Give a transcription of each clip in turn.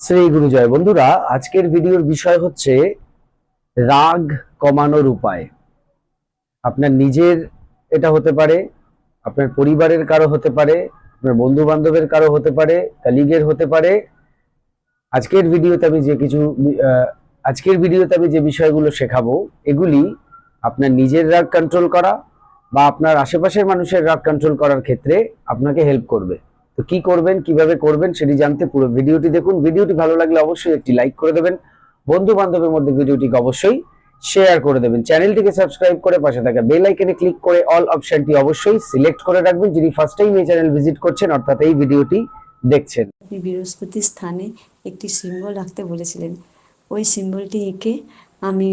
শ্রী গুরুজয় বন্ধুরা, আজকের ভিডিওর বিষয় হচ্ছে রাগ কমানোর উপায়। আপনার নিজের এটা হতে পারে, আপনার পরিবারের কারও হতে পারে, আপনার বন্ধু বান্ধবের কারও হতে পারে কালিগের হতে পারে। আজকের ভিডিওতে আমি যে কিছু আজকের ভিডিওতে আমি যে বিষয়গুলো শেখাবো, এগুলি আপনার নিজের রাগ কন্ট্রোল করা বা আপনার আশেপাশের মানুষের রাগ কন্ট্রোল করার ক্ষেত্রে আপনাকে হেল্প করবে। তো কি করবেন, কীভাবে করবেন সেটি জানতে পুরো ভিডিওটি দেখুন। ভিডিওটি ভালো লাগলে অবশ্যই একটি লাইক করে দেবেন। বন্ধু বান্ধবের মধ্যে ভিডিওটিকে অবশ্যই শেয়ার করে দেবেন। চ্যানেলটিকে সাবস্ক্রাইব করে পাশে থাকা বেল আইকনে ক্লিক করে অল অপশনটি অবশ্যই সিলেক্ট করে রাখবেন। যিনি ফার্স্ট টাইম এই চ্যানেল ভিজিট করছেন, অর্থাৎ এই ভিডিওটি দেখছেন। আপনি বৃহস্পতির স্থানে একটি সিম্বল রাখতে বলেছিলেন। ওই সিম্বলটি এঁকে আমি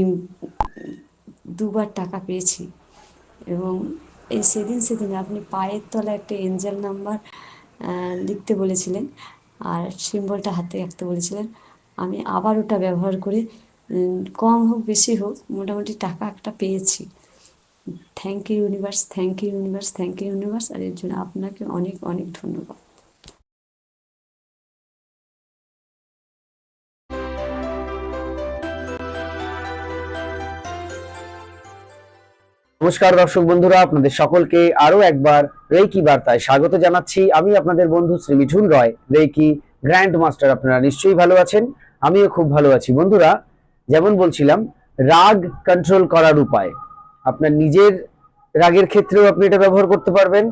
দুবার টাকা পেয়েছি। এবং এই সেদিন সেদিন আপনি পায়ের তলায় একটা এঞ্জেল নাম্বার লিখতে বলেছিলেন। আর সিম্বলটা হাতে রাখতে বলেছিলেন। আমি আবার ওটা ব্যবহার করে কম হোক বেশি হোক, মোটামুটি টাকা একটা পেয়েছি। Thank you universe thank you universe thank you universe আর এর জন্য আপনাকে অনেক অনেক ধন্যবাদ। নমস্কার দর্শক বন্ধুরা, আপনাদের সকলকে আরও একবার রেকি বার্তায় স্বাগত জানাচ্ছি। আমি আপনাদের বন্ধু Shri Mithun Roy reiki grand master, আপনারা নিশ্চয়ই ভালো আছেন? আমিও খুব ভালো আছি। বন্ধুরা, যেমন বলছিলাম, রাগ কন্ট্রোল করার উপায়। আপনার নিজের রাগের ক্ষেত্রেও আপনি এটা ব্যবহার করতে পারবেন,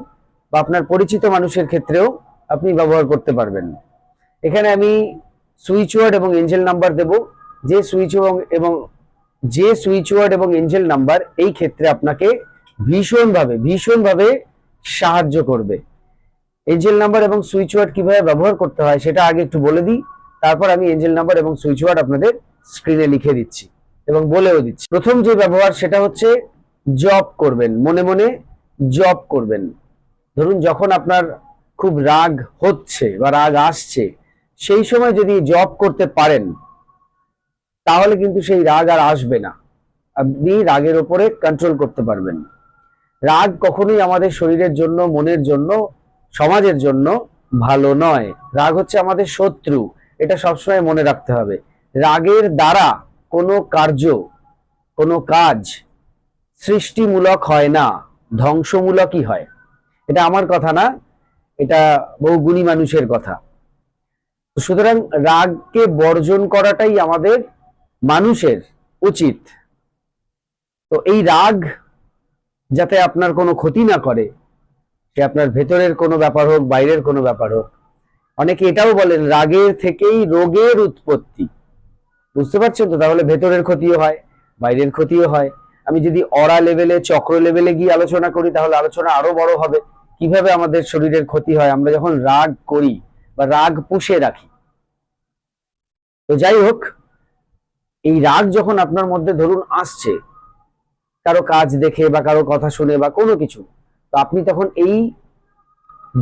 বা আপনার পরিচিত মানুষের ক্ষেত্রেও আপনি ব্যবহার করতে পারবেন। এখানে আমি সুইচ ওয়ার্ড এবং এঞ্জেল নাম্বার দেব। যে সুইচ এবং এবং যে সুইচ ওয়ার্ড এবং এঞ্জেল নাম্বার এই ক্ষেত্রে আপনাকে ভীষণভাবে ভীষণভাবে সাহায্য করবে। এঞ্জেল নাম্বার এবং সুইচ ওয়ার্ড কীভাবে ব্যবহার করতে হয় সেটা আগে একটু বলে দিই। তারপর আমি এঞ্জেল নাম্বার এবং সুইচ ওয়ার্ড আপনাদের স্ক্রিনে লিখে দিচ্ছি এবং বলেও দিচ্ছি। প্রথম যে ব্যবহার সেটা হচ্ছে জব করবেন, মনে মনে জব করবেন। ধরুন যখন আপনার খুব রাগ হচ্ছে বা রাগ আসছে, সেই সময় যদি জব করতে পারেন তাহলে কিন্তু সেই রাগ আর আসবে না। আপনি রাগের ওপরে কন্ট্রোল করতে পারবেন। রাগ কখনোই আমাদের শরীরের জন্য, মনের জন্য, সমাজের জন্য ভালো নয়। রাগ হচ্ছে আমাদের শত্রু। এটা সবসময় মনে রাখতে হবে। রাগের দ্বারা কোনো কার্য, কোনো কাজ সৃষ্টিমূলক হয় না, ধ্বংসমূলকই হয়। এটা আমার কথা না, এটা বহু গুণী মানুষের কথা। সুতরাং রাগকে বর্জন করাটাই আমাদের মানুষের উচিত। তো এই রাগ যাতে আপনার কোনো ক্ষতি না করে, সে আপনার ভেতরের কোনো ব্যাপার হোক, বাইরের কোনো ব্যাপার হোক। অনেকে এটাও বলেন, রাগের থেকেই রোগের উৎপত্তি। বুঝতে পারছেন তো? তাহলে ভেতরের ক্ষতিও হয়, বাইরের ক্ষতিও হয়। আমি যদি অরা লেভেলে, চক্র লেভেলে গিয়ে আলোচনা করি, তাহলে আলোচনা আরও বড় হবে। কীভাবে আমাদের শরীরের ক্ষতি হয়? আমরা যখন রাগ করি বা রাগ পুষে রাখি। তো যাই হোক এই রাগ যখন আপনার মধ্যে ধরুন আসছে, কারও কাজ দেখে বা কারও কথা শুনে বা কোনো কিছু, তো আপনি তখন এই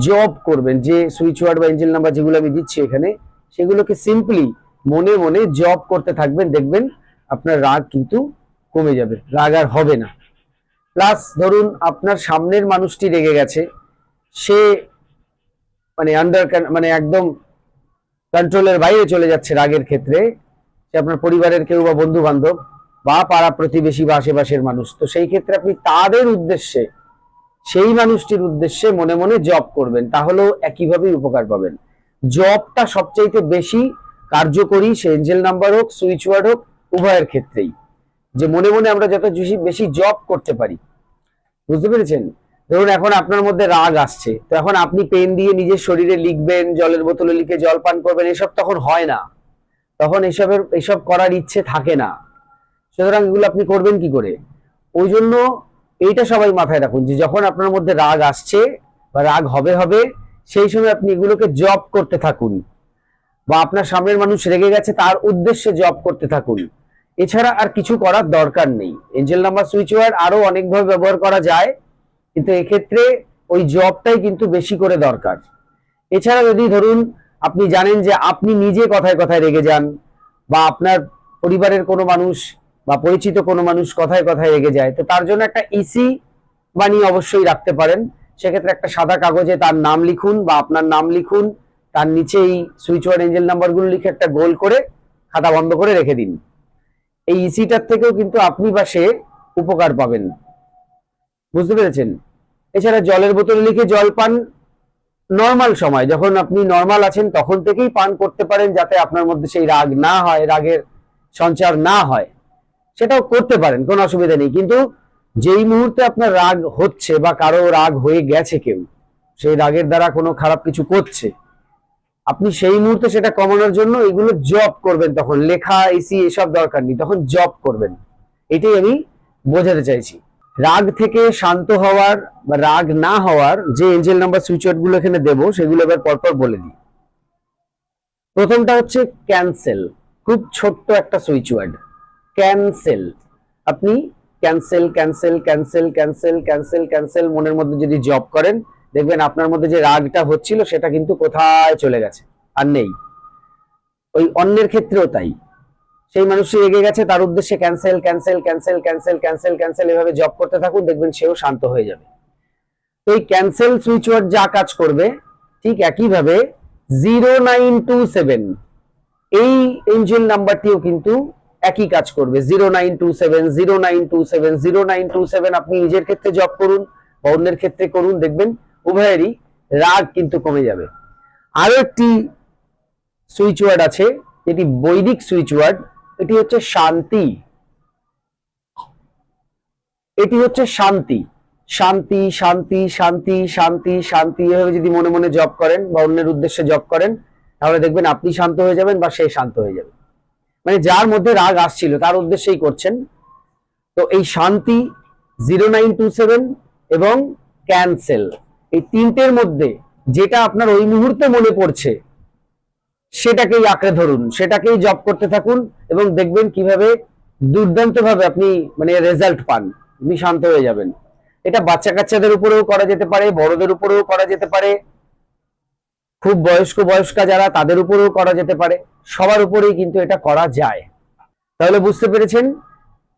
জব করবেন, যে সুইচ ওয়ার্ড বা এঞ্জেল নাম্বার যেগুলো আমি দিচ্ছি এখানে, সেগুলোকে সিম্পলি মনে মনে জব করতে থাকবেন, দেখবেন আপনার রাগ কিন্তু কমে যাবে, রাগ আর হবে না। প্লাস ধরুন আপনার সামনের মানুষটি রেগে গেছে, সে মানে আন্ডার মানে একদম কন্ট্রোলের বাইরে চলে যাচ্ছে রাগের ক্ষেত্রে সে আপনার পরিবারের কেউ বা বন্ধু বান্ধব বা পাড়া প্রতিবেশী বা আশেপাশের মানুষ। তো সেই ক্ষেত্রে আপনি তাদের উদ্দেশ্যে, সেই মানুষটির উদ্দেশ্যে মনে মনে জব করবেন, তাহলেও একইভাবেই উপকার পাবেন। জবটা সবচাইতে বেশি কার্যকরী সে এঞ্জেল নাম্বার হোক সুইচ ওয়ার্ড হোক, উভয়ের ক্ষেত্রেই। যে মনে মনে আমরা যত বেশি জব করতে পারি। বুঝতে পেরেছেন? ধরুন এখন আপনার মধ্যে রাগ আসছে, তো এখন আপনি পেন দিয়ে নিজের শরীরে লিখবেন, জলের বোতলে লিখে জল পান করবেন, এসব তখন হয় না। তখন এসবের, এসব করার ইচ্ছে থাকে না। সুতরাং এগুলো আপনি করবেন কি করে? ওই জন্য এইটা সবাই মাথায় রাখুন যে যখন আপনার মধ্যে রাগ আসছে বা রাগ হবে হবে, সেই সময় আপনি এগুলোকে জব করতে থাকুন। বা আপনার সামনের মানুষ রেগে গেছে, তার উদ্দেশ্যে জব করতে থাকুন। এছাড়া আর কিছু করার দরকার নেই। এঞ্জেল নাম্বার সুইচ ওয়ার্ড আরও অনেকভাবে ব্যবহার করা যায়, কিন্তু এক্ষেত্রে ওই জবটাই কিন্তু বেশি করে দরকার। এছাড়া যদি ধরুন আপনি জানেন যে আপনি নিজে কথায় কথায় রেগে যান বা আপনার পরিবারের কোনো মানুষ বা পরিচিত কোনো মানুষ কথায় কথায় রেগে যায়, তো তার জন্য একটা ইসি বানিয়ে অবশ্যই রাখতে পারেন। সেক্ষেত্রে একটা সাদা কাগজে তার নাম লিখুন বা আপনার নাম লিখুন, তার নিচে এই সুইচ ওয়ার্ড এঞ্জেল নাম্বারগুলো লিখে একটা গোল করে খাতা বন্ধ করে রেখে দিন। এই ইসিটার থেকেও কিন্তু আপনি বা সে উপকার পাবেন। বুঝতে পেরেছেন? এছাড়া জলের বোতলে লিখে জল পান নর্মাল সময়, যখন আপনি নর্মাল আছেন, তখন থেকেই পান করতে পারেন যাতে আপনার মধ্যে সেই রাগ না হয়, রাগের সঞ্চার না হয়। সেটাও করতে পারেন, কোনো অসুবিধা নেই। কিন্তু যেই মুহূর্তে আপনার রাগ হচ্ছে বা কারও রাগ হয়ে গেছে কেউ, সেই রাগের দ্বারা কোনো খারাপ কিছু করছে, আপনি সেই মুহূর্তে সেটা কমানোর জন্য এগুলো জব করবেন তখন। লেখা, এসি, এসব দরকার নেই, তখন জব করবেন। এটাই আমি বোঝাতে চাইছি। রাগ থেকে শান্ত হওয়ার বা রাগ না হওয়ার যে এঞ্জেল নাম্বার সুইচগুলো এখানে দেবো, সেগুলো এবার পরপর বলে দিই। প্রথমটা হচ্ছে ক্যান্সেল খুব ছোট্ট একটা সুইচ ওয়ার্ড ক্যান্সেল আপনি cancel cancel cancel cancel cancel cancel মনের মধ্যে যদি জব করেন, দেখবেন আপনার মধ্যে যে রাগটা হচ্ছিল, সেটা কিন্তু কোথায় চলে গেছে। আর নেই। ওই অন্যের ক্ষেত্রেও তাই। সেই মানুষটি রেগে গেছে, তার উদ্দেশ্যে cancel cancel cancel cancel cancel cancel এভাবে জব করতে থাকুন দেখবেন সেও শান্ত হয়ে যাবে। তো এই ক্যান্সেল সুইচ ওয়ার্ড যা কাজ করবে, ঠিক একইভাবে জিরো নাইন টু সেভেন এই এঞ্জেল নাম্বারটিও কিন্তু একই কাজ করবে। Zero nine two seven zero nine two seven zero nine two seven আপনি নিজের ক্ষেত্রে জব করুন বা অন্যের ক্ষেত্রে করুন, দেখবেন উভয়েরই রাগ কিন্তু কমে যাবে। আরও একটি সুইচ ওয়ার্ড আছে যেটি বৈদিক সুইচ ওয়ার্ড এটি হচ্ছে শান্তি। এটি হচ্ছে শান্তি। শান্তি শান্তি শান্তি শান্তি শান্তি এভাবে যদি মনে মনে জব করেন বা অন্যের উদ্দেশ্যে জব করেন, তাহলে দেখবেন আপনি শান্ত হয়ে যাবেন বা সে শান্ত হয়ে যাবে। মানে যার মধ্যে রাগ আসছিল, তার উদ্দেশ্যেই করছেন। তো এই শান্তি জিরো এবং ক্যান্সেল। এই তিনটের মধ্যে যেটা আপনার ওই মুহূর্তে মনে পড়ছে সেটাকেই আঁকড়ে ধরুন, সেটাকেই জব করতে থাকুন এবং দেখবেন কীভাবে দুর্দান্ত ভাবে আপনি মানে রেজাল্ট পান, আপনি শান্ত হয়ে যাবেন। এটা বাচ্চা কাচ্চাদের উপরেও করা যেতে পারে, বড়দের উপরেও করা যেতে পারে, খুব বয়স্ক, বয়স্কা যারা তাদের উপরেও করা যেতে পারে, সবার উপরেই কিন্তু এটা করা যায়। তাহলে বুঝতে পেরেছেন?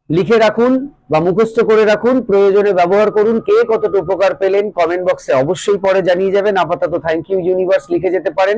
লিখে রাখুন বা মুখস্থ করে রাখুন, প্রয়োজনে ব্যবহার করুন, কে কতটা উপকার পেলেন কমেন্ট বক্সে অবশ্যই পরে জানিয়ে যাবেন। আপাতত থ্যাংক ইউ ইউনিভার্স লিখে যেতে পারেন।